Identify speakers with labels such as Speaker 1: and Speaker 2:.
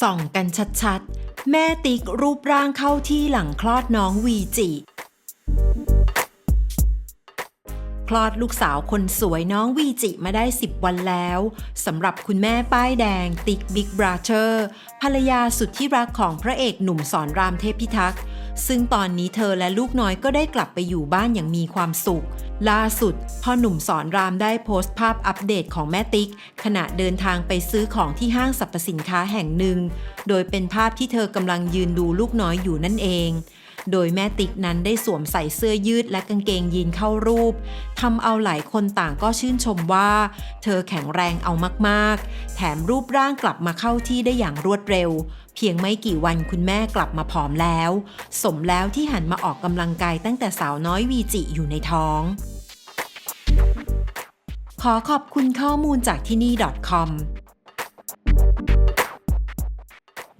Speaker 1: ส่องกันชัดๆ แม่ติ๊กรูปร่างเข้าที่หลังคลอดน้องวีจิ คลอดลูกสาวคนสวยน้องวีจิมาได้ 10 วันแล้วสำหรับคุณแม่ป้ายแดงติ๊กบิ๊กบราเธอร์ภรรยาสุดที่รักของพระเอกหนุ่มสอนรามเทพิทักษ์ ซึ่งตอนนี้เธอและลูกน้อยก็ได้กลับไปอยู่บ้านอย่างมีความสุข ล่าสุดพ่อหนุ่มสอนรามได้โพสต์ภาพอัปเดตของแม่ติ๊ก ขณะเดินทางไปซื้อของที่ห้างสรรพสินค้าแห่งหนึ่ง โดยเป็นภาพที่เธอกำลังยืนดูลูกน้อยอยู่นั่นเอง โดยแม่ติ๊กนั้นได้สวมใส่เสื้อยืดและกางเกงยีนเข้ารูปทำเอาหลายคนต่างก็ชื่นชมว่า เธอแข็งแรงเอามากๆ แถมรูปร่างกลับมาเข้าที่ได้อย่างรวดเร็ว เพียงไม่กี่วันคุณแม่กลับมาผอมแล้ว สมแล้วที่หันมาออกกำลังกายตั้งแต่สาวน้อยวีจิอยู่ในท้องขอขอบคุณข้อมูลจากที่นี่ .com